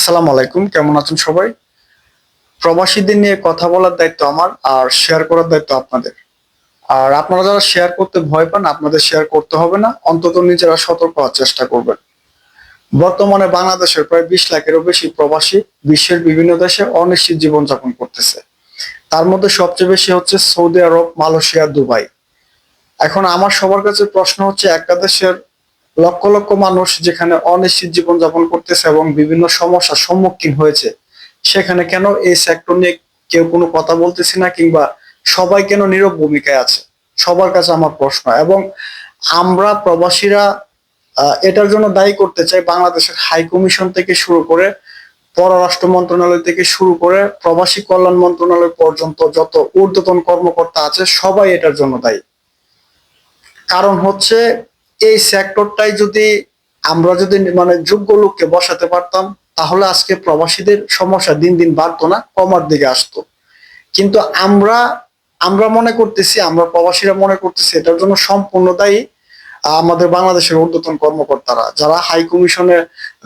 আসসালামু আলাইকুম, কেমন আছেন সবাই? প্রবাসীদের নিয়ে কথা বলার দায়িত্ব আমার আর শেয়ার করার দায়িত্ব আপনাদের। আর আপনারা যারা শেয়ার করতে ভয় পান, আপনাদের শেয়ার করতে হবে না, অন্তত নিজেরা সতর্ক হওয়ার চেষ্টা করবেন। বর্তমানে বাংলাদেশের প্রায় বিশ লাখেরও বেশি প্রবাসী বিশ্বের বিভিন্ন দেশে অনিশ্চিত জীবনযাপন করতেছে। তার মধ্যে সবচেয়ে বেশি হচ্ছে সৌদি আরব, মালয়েশিয়া, দুবাই। এখন আমার সবার কাছে প্রশ্ন হচ্ছে, একটা দেশের লক্ষ লক্ষ মানুষ যেখানে অনিশ্চিত জীবনযাপন করতেছে এবং বিভিন্ন সমস্যার সম্মুখীন হয়েছে, সেখানে কেন এই সেক্টর নিয়ে কেউ কোনো কথা বলতেছে না কিংবা সবাই কেন নীরব ভূমিকায় আছে? সবার কাছে আমার প্রশ্ন। এবং আমরা প্রবাসীরা এটার জন্য দায়ী করতে চাই বাংলাদেশের হাই কমিশন থেকে শুরু করে, পররাষ্ট্র মন্ত্রণালয় থেকে শুরু করে, প্রবাসী কল্যাণ মন্ত্রণালয় পর্যন্ত যত ঊর্ধ্বতন কর্মকর্তা আছে সবাই এটার জন্য দায়ী। কারণ হচ্ছে এই সেক্টরটাই যদি আমরা যদি মানে যোগ্য লোককে বসাতে পারতাম, তাহলে আজকে প্রবাসীদের সমস্যা দিন দিন বাড়তো না, কমার দিকে আসতো। কিন্তু আমরা আমরা মনে করতেছি, আমরা প্রবাসীরা মনে করতেছি, এটার জন্য সম্পূর্ণ দায়ী আমাদের বাংলাদেশের ঊর্ধ্বতন কর্মকর্তারা। যারা হাই কমিশনে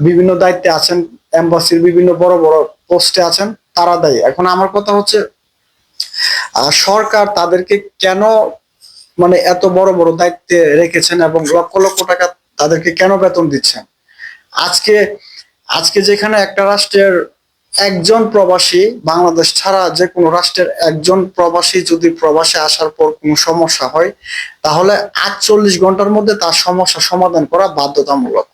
বিভিন্ন দায়িত্বে আছেন এম্বাসির বিভিন্ন বড় বড় পোস্টে আছেন, তারা দায়ী। এখন আমার কথা হচ্ছে সরকার তাদেরকে কেন মানে এত বড় বড় দায়িত্বে রেখেছেন এবং লক্ষ লক্ষ টাকা তাদেরকে কেন বেতন দিচ্ছেন? আজকে আজকে যেখানে একটা রাষ্ট্রের একজন প্রবাসী বাংলাদেশ ছাড়া যে কোনো রাষ্ট্রের একজন প্রবাসী যদি প্রবাসে আসার পর কোনো সমস্যা হয়, তাহলে আটচল্লিশ ঘণ্টার মধ্যে তার সমস্যা সমাধান করা বাধ্যতামূলক।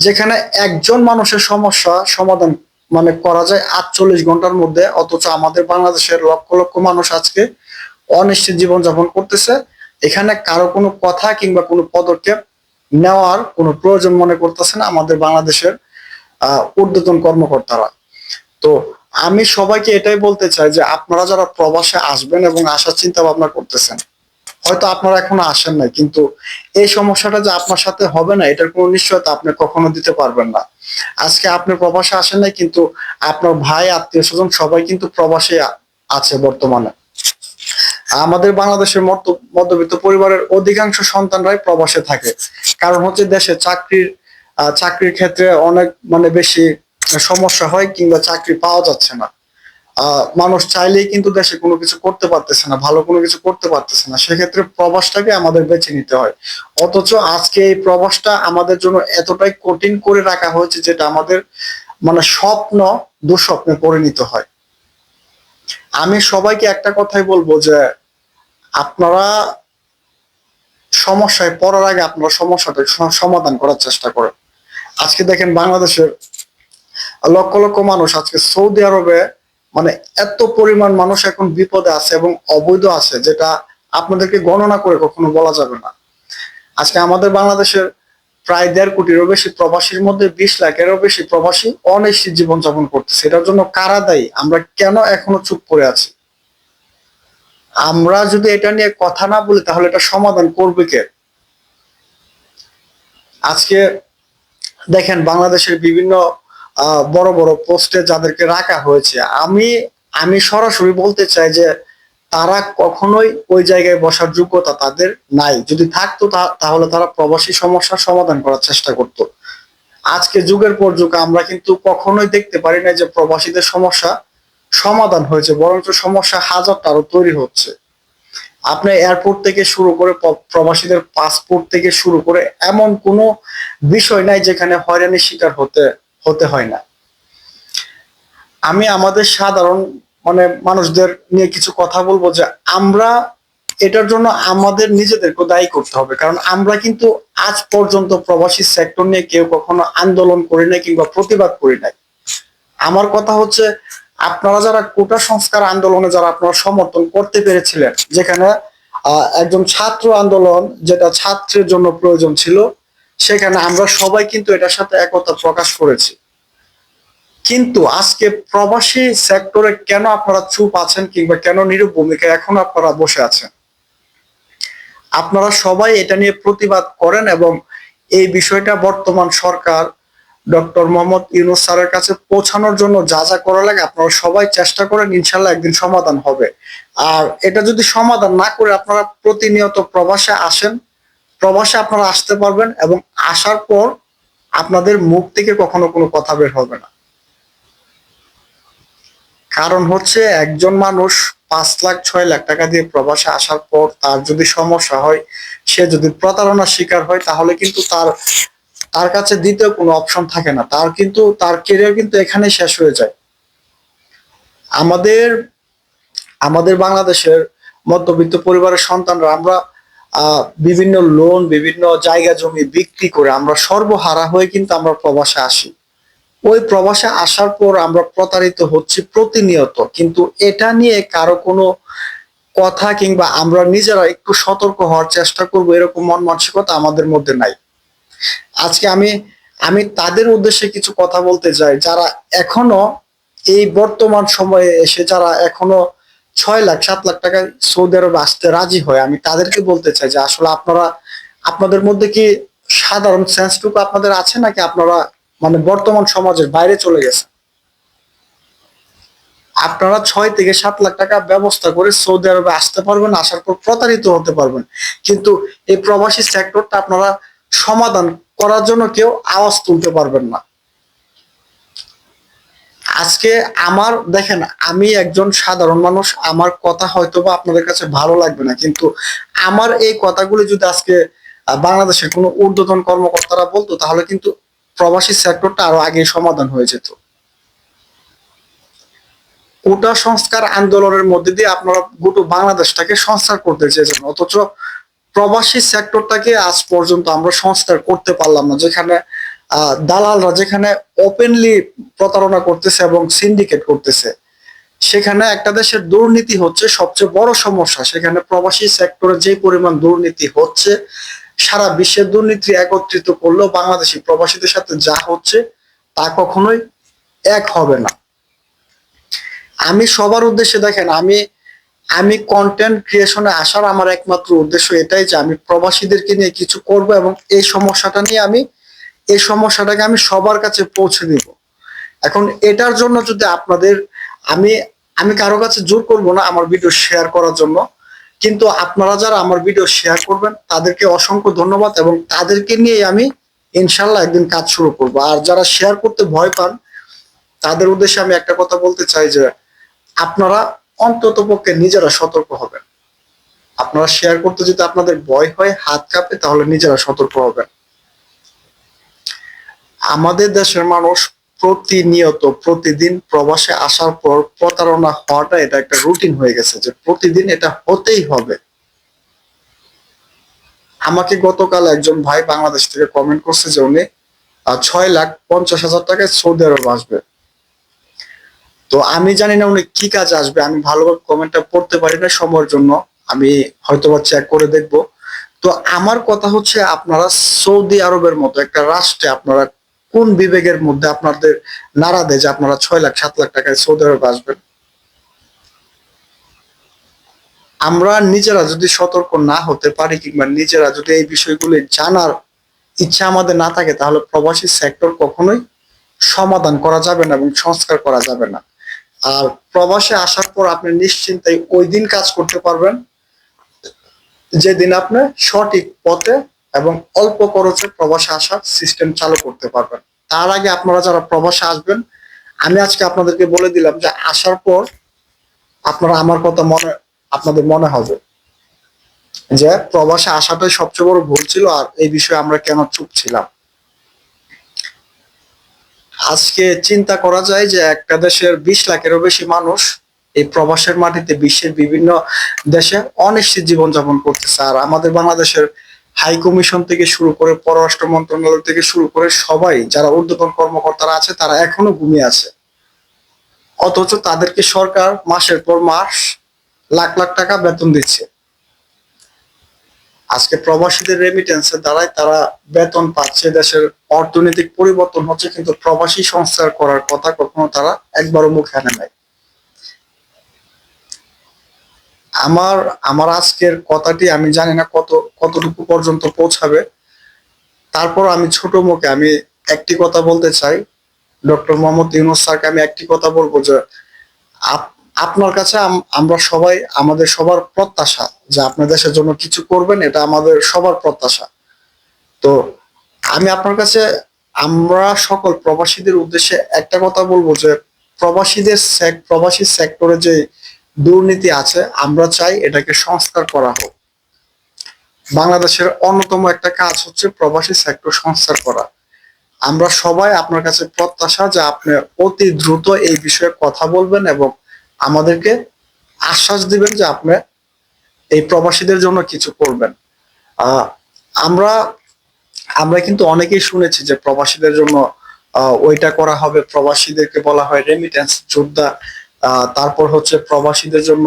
যেখানে একজন মানুষের সমস্যা সমাধান মানে করা যায় আটচল্লিশ ঘণ্টার মধ্যে, অথচ আমাদের বাংলাদেশের লক্ষ লক্ষ মানুষ আজকে অনিশ্চিত জীবনযাপন করতেছে। এখানে কারও কোনো কথা কিংবা কোনো পদক্ষেপ নেওয়ার কোনো প্রয়োজন মনে করতেছে না আমাদের বাংলাদেশের ঊর্ধ্বতন কর্মকর্তারা। তো আমি সবাইকে এটাই বলতে চাই যে আপনারা যারা প্রবাসে আসবেন এবং আসার চিন্তা ভাবনা করতেছেন, হয়তো আপনারা এখনও আসেন নাই, কিন্তু এই সমস্যাটা যে আপনার সাথে হবে না, এটার কোনো নিশ্চয়তা আপনি কখনো দিতে পারবেন না। আজকে আপনি প্রবাসে আসেন নাই, কিন্তু আপনার ভাই আত্মীয় স্বজন সবাই কিন্তু প্রবাসে আছে বর্তমানে। আমাদের বাংলাদেশের মধ্য- মধ্যবিত্ত পরিবারের অধিকাংশ সন্তানরাই প্রবাসে থাকে। কারণ হচ্ছে দেশে চাকরির চাকরির ক্ষেত্রে অনেক মানে বেশি সমস্যা হয় কিংবা চাকরি পাওয়া যাচ্ছে না। মানুষ চাইলেই কিন্তু দেশে কোনো কিছু করতে পারতেছে না, ভালো কোনো কিছু করতে পারতেছে না। সেক্ষেত্রে প্রবাসটাকে আমাদের বেছে নিতে হয়। অথচ আজকে এই প্রবাসটা আমাদের জন্য এতটাই কঠিন করে রাখা হয়েছে যেটা আমাদের মানে স্বপ্ন দুঃস্বপ্নে পরিণত হয়। আমি সবাইকে একটা কথাই বলব যে আপনারা সমস্যায় পড়ার আগে আপনারা সমস্যাটা সমাধান করার চেষ্টা করেন। আজকে দেখেন বাংলাদেশের লক্ষ লক্ষ মানুষ আজকে সৌদি আরবে মানে এত পরিমাণ মানুষ এখন বিপদে আছে এবং অবৈধ আছে, যেটা আপনাদেরকে গণনা করে কখনো বলা যাবে না। আজকে আমাদের বাংলাদেশের প্রায় দেড় কোটিরও বেশি প্রবাসীর মধ্যে বিশ লাখেরও বেশি প্রবাসী অনিশ্চিত জীবনযাপন করতেছে। এটার জন্য কারা দায়ী? আমরা কেন এখনও চুপ করে আছি? আমরা যদি এটা নিয়ে কথা না বলি, তাহলে এটা সমাধান করবে কে? আজকে দেখেন বাংলাদেশের বিভিন্ন বড় বড় পোস্টে যাদেরকে রাখা হয়েছে, আমি আমি সরাসরি বলতে চাই যে তারা কখনোই ওই জায়গায় বসার যোগ্যতা তাদের নাই। যদি থাকতো তাহলে তারা প্রবাসী সমস্যার সমাধান করার চেষ্টা করত। আজকে যুগের পর যুগ, আমরা কিন্তু কখনোই দেখতে পারি না যে প্রবাসীদের সমস্যা সমাধান হয়েছে, বরঞ্চ সমস্যা হাজারটা আরও তৈরি হচ্ছে। আপনি এয়ারপোর্ট থেকে শুরু করে প্রবাসীদের পাসপোর্ট থেকে শুরু করে এমন কোনো বিষয় নাই যেখানে হয়রানির শিকার হতে হতে হয় না। আমি আমাদের সাধারণ মানে মানুষদের নিয়ে কিছু কথা বলব যে আমরা এটার জন্য আমাদের নিজেদেরকে দায়ী করতে হবে। কারণ আমরা কিন্তু আজ পর্যন্ত প্রবাসী সেক্টর নিয়ে কেউ কখনো আন্দোলন করি নাই কিংবা প্রতিবাদ করি নাই। আমার কথা হচ্ছে আপনারা যারা কোটা সংস্কার আন্দোলনে যারা আপনারা সমর্থন করতে পেরেছিলেন, যেখানে একজন ছাত্র আন্দোলন যেটা ছাত্রের জন্য প্রয়োজন ছিল, সেখানে আমরা সবাই কিন্তু এটার সাথে একতা প্রকাশ করেছি। কিন্তু আজকে প্রবাসী সেক্টরে কেন আপনারা চুপ আছেন কিংবা কেন নীরব ভূমিকায় এখন আপনারা বসে আছেন? আপনারা সবাই এটা নিয়ে প্রতিবাদ করেন এবং এই বিষয়টা বর্তমান সরকার ডক্টর মোহাম্মদ ইউনুস স্যারের কাছে পৌঁছানোর জন্য যা যা করা লাগে আপনারা সবাই চেষ্টা করেন, ইনশাল্লাহ একদিন সমাধান হবে। আর এটা যদি সমাধান না করে আপনারা প্রতিনিয়ত প্রবাসে আসেন, প্রবাসে আপনারা আসতে পারবেন এবং আসার পর আপনাদের মুখ থেকে কখনো কোনো কথা বের হবে না। কারণ হচ্ছে একজন মানুষ পাঁচ লাখ, ছয় লাখ টাকা দিয়ে প্রবাসে আসার পর তার যদি সমস্যা হয়, সে যদি প্রতারণার শিকার হয়, তাহলে কিন্তু তার তার কাছে দ্বিতীয় কোনো অপশন থাকে না। তার কিন্তু, তার কেরিয়ার কিন্তু এখানে শেষ হয়ে যায়। আমাদের আমাদের বাংলাদেশের মধ্যবিত্ত পরিবারের সন্তানরা আমরা বিভিন্ন লোন বিভিন্ন জায়গা জমি বিক্রি করে আমরা সর্বহারা হয়ে কিন্তু আমরা প্রবাসে আসি। ওই প্রবাসে আসার পর আমরা প্রতারিত হচ্ছি প্রতিনিয়ত। কিন্তু এটা নিয়ে কারও কোনো কথা কিংবা আমরা নিজেরা একটু সতর্ক হওয়ার চেষ্টা করব, এরকম মন মানসিকতা আমাদের মধ্যে নাই। আজকে আমি আমি তাদের উদ্দেশ্যে কিছু কথা বলতে চাই। যারা এখনও এই বর্তমান সময়ে এসে, যারা এখনও ছয় লাখ, সাত লাখ টাকা সৌদি আরবে আসতে রাজি হয়, আমি তাদেরকে বলতে চাই যে আসলে আপনারা, আপনাদের মধ্যে কি সাধারণ সেন্সটুকু আপনাদের আছে নাকি আপনারা মানে বর্তমান সমাজের বাইরে চলে গেছে আপনারা ছয় থেকে সাত লাখ টাকা ব্যবস্থা করে সৌদি আরবে আসতে পারবেন, আসার পর প্রতারিত হতে পারবেন। কিন্তু এই প্রবাসী সেক্টরটা আপনারা সমাধান করার জন্য কেউ আওয়াজ তুলতে পারবেন না। আজকে আমার, দেখেন, আমি একজন সাধারণ মানুষ, আমার কথা হয়তো বা আপনাদের কাছে ভালো লাগবে না, কিন্তু আমার এই কথাগুলি যদি আজকে বাংলাদেশের কোনো ঊর্ধ্বতন কর্মকর্তারা বলতো, তাহলে কিন্তু প্রবাসী সেক্টরটা আরও আগে সমাধান হয়ে যেত। কোটা সংস্কার আন্দোলনের মধ্যে দিয়ে আপনারা গোটা বাংলাদেশটাকে সংস্কার করতে চেয়েছেন, অথচ প্রবাসী সেক্টরটাকে আজ পর্যন্ত আমরা সংস্কার করতে পারলাম না, যেখানে দালালরা যেখানে ওপেনলি প্রতারণা করতেছে এবং সিন্ডিকেট করতেছে, সেখানে একটা দেশের দুর্নীতি হচ্ছে সবচেয়ে বড় সমস্যা। সেখানে প্রবাসী সেক্টরে যে পরিমাণ দুর্নীতি হচ্ছে, সারা বিশ্বের দুর্নীতি একত্রিত করলেও বাংলাদেশি প্রবাসীদের সাথে যা হচ্ছে তা কখনোই এক হবে না। আমি সবার উদ্দেশ্যে দেখেন, আমি আমি কন্টেন্ট ক্রিয়েশনে আসার আমার একমাত্র উদ্দেশ্য এটাই যে আমি প্রবাসীদেরকে নিয়ে কিছু করব এবং এই সমস্যাটা নিয়ে আমি, এই সমস্যাটাকে আমি সবার কাছে পৌঁছে দিব। এখন এটার জন্য যদি আপনাদের, আমি আমি কারও কাছে জোর করব না আমার ভিডিও শেয়ার করার জন্য, কিন্তু আপনারা যারা আমার ভিডিও শেয়ার করবেন, তাদেরকে অসংখ্য ধন্যবাদ এবং তাদেরকে নিয়ে আমি ইনশাল্লাহ একদিন কাজ শুরু করব। আর যারা শেয়ার করতে ভয় পান, তাদের উদ্দেশ্যে আমি একটা কথা বলতে চাই যে, আপনারা অন্তত পক্ষে নিজেরা সতর্ক হবেন। আপনারা শেয়ার করতে যদি আপনাদের ভয় হয়, হাত কাঁপে, তাহলে নিজেরা সতর্ক হবেন। আমাদের দেশের মানুষ প্রতিনিয়ত, প্রতিদিন প্রবাসে আসার পর প্রতারণা হওয়াটা এটা একটা রুটিন হয়ে গেছে যে প্রতিদিন এটা হতেই হবে। আমাকে গতকাল একজন ভাই বাংলাদেশ থেকে কমেন্ট করছে যে উনি ছয় লাখ পঞ্চাশ হাজার টাকায় সৌদি আরব আসবে। তো আমি জানি না উনি কি কাজ আসবে, আমি ভালোভাবে কমেন্টটা পড়তে পারি না সময়ের জন্য, আমি হয়তোবা চেক করে দেখব। তো আমার কথা হচ্ছে আপনারা সৌদি আরবের মতো একটা রাষ্ট্রে আপনারা কোন বিবেকের মধ্যে আপনাদের নাড়া দেয় যে আপনারা ছয় লাখ, সাত লাখ টাকায় সৌদি আরব আসবেন? আমরা নিজেরা যদি সতর্ক না হতে পারি কিংবা নিজেরা যদি এই বিষয়গুলি জানার ইচ্ছা আমাদের না থাকে, তাহলে প্রবাসী সেক্টর কখনোই সমাধান করা যাবে না এবং সংস্কার করা যাবে না। আর প্রবাসে আসার পর আপনি নিশ্চিন্তায় ওই দিন কাজ করতে পারবেন। যেদিন আপনি সঠিক পথে এবং অল্প খরচে প্রবাসে আসার সিস্টেম চালু করতে পারবেন। তার আগে আপনারা যারা প্রবাসে আসবেন, আমি আজকে আপনাদেরকে বলে দিলাম যে আসার পর আপনারা আমার কথা মনে, আপনাদের মনে হবে যে প্রবাসে আসাটাই সবচেয়ে বড় ভুল ছিল আর এই বিষয়ে আমরা কেন চুপ ছিলাম। আজকে চিন্তা করা যায় যে একটা দেশের বিশ লাখেরও বেশি মানুষ এই প্রবাসের মাটিতে বিশ্বের বিভিন্ন দেশে অনিশ্চিত জীবনযাপন করতেছে। আর আমাদের বাংলাদেশের হাই কমিশন থেকে শুরু করে পররাষ্ট্র মন্ত্রণালয় থেকে শুরু করে সবাই যারা ঊর্ধ্বতন কর্মকর্তারা আছে, তারা এখনও ঘুমিয়ে আছে। অথচ তাদেরকে সরকার মাসের পর মাস লাখ লাখ টাকা বেতন দিচ্ছে। আজকে প্রবাসীদের রেমিটেন্সের দ্বারাই তারা বেতন পাচ্ছে, দেশের অর্থনৈতিক পরিবর্তন হচ্ছে, কিন্তু প্রবাসী সংস্কার করার কথা কখনো তারা একবারও মুখে আনে নাই। আমার আমার আজকের কথাটি আমি জানি না কত, কতটুকু পর্যন্ত পৌঁছাবে। তারপর আমি ছোট মুখে আমি একটি কথা বলতে চাই। ডক্টর মোহাম্মদ ইউনুস স্যারকে আমি একটি কথা বলব যে আপনার কাছে আমরা সবাই, আমাদের সবার প্রত্যাশা যে আপনার দেশের জন্য কিছু করবেন, এটা আমাদের সবার প্রত্যাশা। তো আমি আপনার কাছে, আমরা সকল প্রবাসীদের উদ্দেশ্যে একটা কথা বলব যে প্রবাসীদের প্রবাসী সেক্টরে যে দুর্নীতি আছে, আমরা চাই এটাকে সংস্কার করা হোক। বাংলাদেশের অন্যতম একটা কাজ হচ্ছে প্রবাসী সেক্টর সংস্কার করা। আমরা সবাই আপনার কাছে প্রত্যাশা যে আপনি অতি দ্রুত এই বিষয়ে কথা বলবেন এবং আমাদেরকে আশ্বাস দিবেন যে আপনি এই প্রবাসীদের জন্য কিছু করবেন। আমরা আমরা কিন্তু অনেকেই শুনেছি যে প্রবাসীদের জন্য ওইটা করা হবে, প্রবাসীদেরকে বলা হয় রেমিটেন্স যোদ্ধা। তারপর হচ্ছে প্রবাসীদের জন্য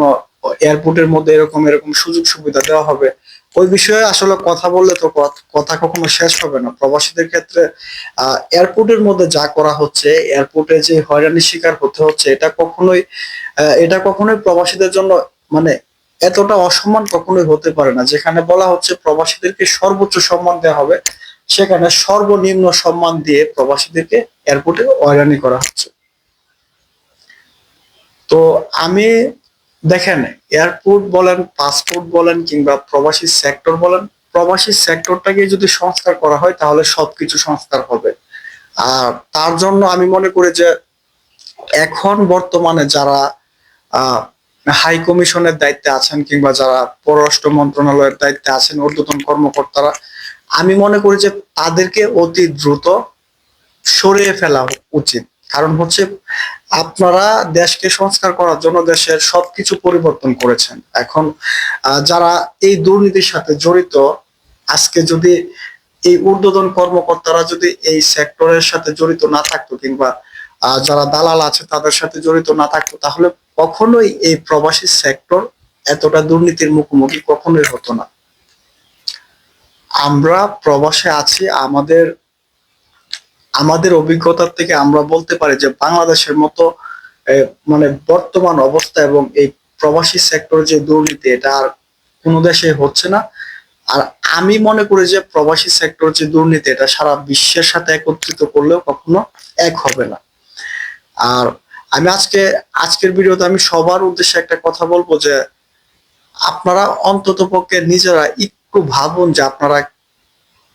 এয়ারপোর্টের মধ্যে এরকম এরকম সুযোগ সুবিধা দেওয়া হবে। ওই বিষয়ে আসলে কথা বললে তো কথা- কখনো শেষ হবে না। প্রবাসীদের ক্ষেত্রে এয়ারপোর্টের মধ্যে যা করা হচ্ছে এয়ারপোর্টে যে হয়রানির শিকার হতে হচ্ছে, এটা কখনোই এটা কখনোই প্রবাসীদের জন্য মানে এতটা অসম্মান কখনোই হতে পারে না। যেখানে বলা হচ্ছে প্রবাসীদেরকে সর্বোচ্চ সম্মান দেওয়া হবে, সেখানে সর্বনিম্ন সম্মান দিয়ে প্রবাসীদেরকে এয়ারপোর্টে হয়রানি করা হচ্ছে। তো আমি দেখেন এয়ারপোর্ট বলেন পাসপোর্ট বলেন কিংবা প্রবাসী সেক্টর বলেন, প্রবাসী সেক্টরটাকে যদি সংস্কার করা হয়, তাহলে সবকিছু সংস্কার হবে। আর তার জন্য আমি মনে করি যে, এখন বর্তমানে যারা হাই কমিশনের দায়িত্বে আছেন কিংবা যারা পররাষ্ট্র মন্ত্রণালয়ের দায়িত্বে আছেন, ঊর্ধ্বতন কর্মকর্তারা, আমি মনে করি যে তাদেরকে অতি দ্রুত সরিয়ে ফেলা উচিত। কারণ হচ্ছে আপনারা দেশকে সংস্কার করার জন্য দেশের সবকিছু পরিবর্তন করেছেন। এখন যারা এই দুর্নীতির সাথে জড়িত, আজকে যদি এই ঊর্ধ্বতন কর্মকর্তারা যদি এই সেক্টরের সাথে জড়িত না থাকতো কিংবা যারা দালাল আছে তাদের সাথে জড়িত না থাকতো, তাহলে কখনোই এই প্রবাসী সেক্টর এতটা দুর্নীতির মুখোমুখি কখনোই হতো না। আমরা প্রবাসে আছি, আমাদের আমাদের অভিজ্ঞতার থেকে আমরা বলতে পারি যে বাংলাদেশের মতো মানে বর্তমান অবস্থা এবং এই প্রবাসী সেক্টর যে দুর্নীতি, এটা আর কোনো দেশে হচ্ছে না। আর আমি মনে করি যে প্রবাসী সেক্টর যে দুর্নীতি, এটা সারা বিশ্বের সাথে একত্রিত করলেও কখনো এক হবে না। আর আমি আজকে, আজকের ভিডিওতে আমি সবার উদ্দেশ্যে একটা কথা বলব যে আপনারা অন্তত পক্ষে নিজেরা একটু ভাবুন যে আপনারা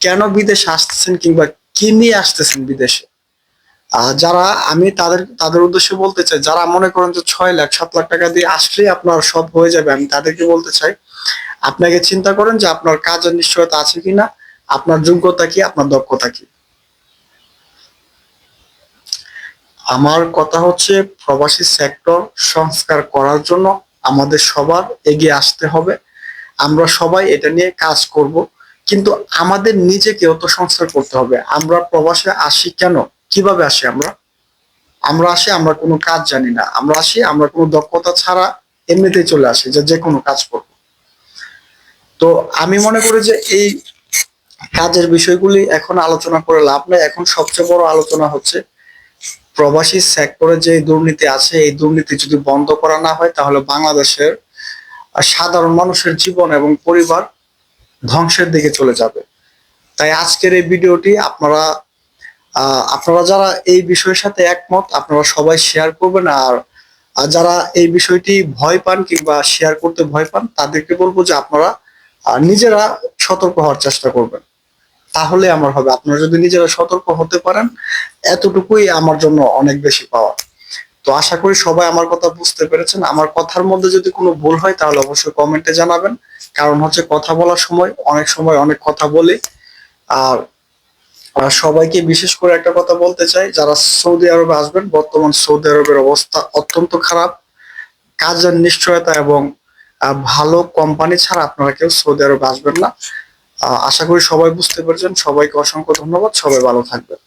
কেন বিদেশে আসতেছেন কিংবা কি নিয়ে আসতেছেন বিদেশে? যারা আমি তাদের তাদের উদ্দেশ্যে বলতে চাই, যারা মনে করেন যে ছয় লাখ, সাত লাখ টাকা দিয়ে আসলেই আপনার সব হয়ে যাবে, আমি তাদেরকে বলতে চাই, আপনাকে চিন্তা করেন যে আপনার কাজের নিশ্চয়তা আছে কিনা, আপনার যোগ্যতা কি, আপনার দক্ষতা কি। আমার কথা হচ্ছে, প্রবাসী সেক্টর সংস্কার করার জন্য আমাদের সবার এগিয়ে আসতে হবে। আমরা সবাই এটা নিয়ে কাজ করব। কিন্তু আমাদের নিজেকেও তো সংস্কার করতে হবে। আমরা প্রবাসে আসি কেন? কীভাবে আসি আমরা? আমরা আসি, আমরা কোনো কাজ জানি না। আমরা আসি, আমরা কোনো দক্ষতা ছাড়া এমনিতেই চলে আসি, যে যে কোনো কাজ করব। তো আমি মনে করি যে এই কাজের বিষয়গুলি এখন আলোচনা করে লাভ নেই। এখন সবচেয়ে বড় আলোচনা হচ্ছে, প্রবাসী সেক্টরে যে দুর্নীতি আছে, এই দুর্নীতি যদি বন্ধ করা না হয়, তাহলে বাংলাদেশের সাধারণ মানুষের জীবন এবং পরিবার ধ্বংসের দিকে চলে যাবে। তাই আজকের এই ভিডিওটি আপনারা আপনারা যারা এই বিষয়ের সাথে একমত, আপনারা সবাই শেয়ার করবেন আর যারা এই বিষয়টি ভয় পান কিংবা শেয়ার করতে ভয় পান, তাদেরকে বলব যে আপনারা নিজেরা সতর্ক হওয়ার চেষ্টা করবেন। তাহলে আমার হবে। আপনারা যদি নিজেরা সতর্ক হতে পারেন, এতটুকুই আমার জন্য অনেক বেশি পাওয়া তো আশা করি সবাই আমার কথা বুঝতে পেরেছেন। আমার কথার মধ্যে যদি কোনো ভুল হয়, তাহলে অবশ্যই কমেন্টে জানাবেন। কারণ হচ্ছে কথা বলার সময় অনেক সময় অনেক কথা বলি। আর সবাইকে বিশেষ করে একটা কথা বলতে চাই, যারা সৌদি আরবে আসবেন, বর্তমান সৌদি আরবের অবস্থা অত্যন্ত খারাপ। কাজের নিশ্চয়তা এবং ভালো কোম্পানি ছাড়া আপনারা কেউ সৌদি আরবে আসবেন না। আশা করি সবাই বুঝতে পেরেছেন। সবাইকে অসংখ্য ধন্যবাদ। সবাই ভালো থাকবেন।